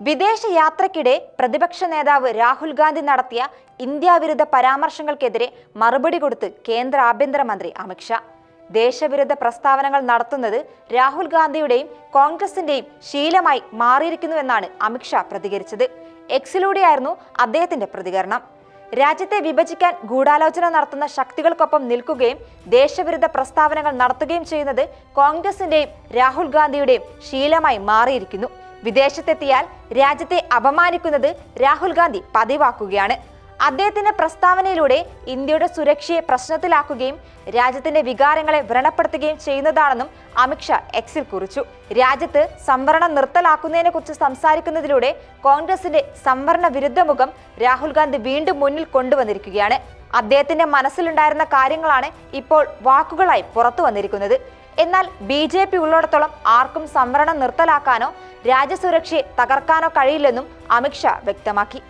വിദേശ യാത്രക്കിടെ പ്രതിപക്ഷ നേതാവ് രാഹുൽ ഗാന്ധി നടത്തിയ ഇന്ത്യാവിരുദ്ധ പരാമർശങ്ങൾക്കെതിരെ മറുപടി കൊടുത്ത് കേന്ദ്ര ആഭ്യന്തരമന്ത്രി അമിത്ഷാ ദേശവിരുദ്ധ പ്രസ്താവനകൾ നടത്തുന്നത് രാഹുൽ ഗാന്ധിയുടെയും കോൺഗ്രസിന്റെയും ശീലമായി മാറിയിരിക്കുന്നുവെന്നാണ് അമിത്ഷാ പ്രതികരിച്ചത്. എക്സിലൂടെയായിരുന്നു അദ്ദേഹത്തിന്റെ പ്രതികരണം. രാജ്യത്തെ വിഭജിക്കാൻ ഗൂഢാലോചന നടത്തുന്ന ശക്തികൾക്കൊപ്പം നിൽക്കുകയും ദേശവിരുദ്ധ പ്രസ്താവനകൾ നടത്തുകയും ചെയ്യുന്നത് കോൺഗ്രസിന്റെയും രാഹുൽ ഗാന്ധിയുടെയും ശീലമായി മാറിയിരിക്കുന്നു. വിദേശത്തെത്തിയാൽ രാജ്യത്തെ അപമാനിക്കുന്നത് രാഹുൽ ഗാന്ധി പതിവാക്കുകയാണ്. അദ്ദേഹത്തിന്റെ പ്രസ്താവനയിലൂടെ ഇന്ത്യയുടെ സുരക്ഷയെ പ്രശ്നത്തിലാക്കുകയും രാജ്യത്തിന്റെ വികാരങ്ങളെ വ്രണപ്പെടുത്തുകയും ചെയ്യുന്നതാണെന്നും അമിത്ഷാ എക്സിൽ കുറിച്ചു. രാജ്യത്ത് സംവരണം നിർത്തലാക്കുന്നതിനെ കുറിച്ച് സംസാരിക്കുന്നതിലൂടെ കോൺഗ്രസിന്റെ സംവരണ വിരുദ്ധ മുഖം രാഹുൽ ഗാന്ധി വീണ്ടും മുന്നിൽ കൊണ്ടുവന്നിരിക്കുകയാണ്. അദ്ദേഹത്തിന്റെ മനസ്സിലുണ്ടായിരുന്ന കാര്യങ്ങളാണ് ഇപ്പോൾ വാക്കുകളായി പുറത്തു വന്നിരിക്കുന്നത്. എന്നാൽ ബി ജെ പി ഉള്ളിടത്തോളം ആർക്കും സംവരണം നിർത്തലാക്കാനോ രാജ്യസുരക്ഷയെ തകർക്കാനോ കഴിയില്ലെന്നും അമിത്ഷാ വ്യക്തമാക്കി.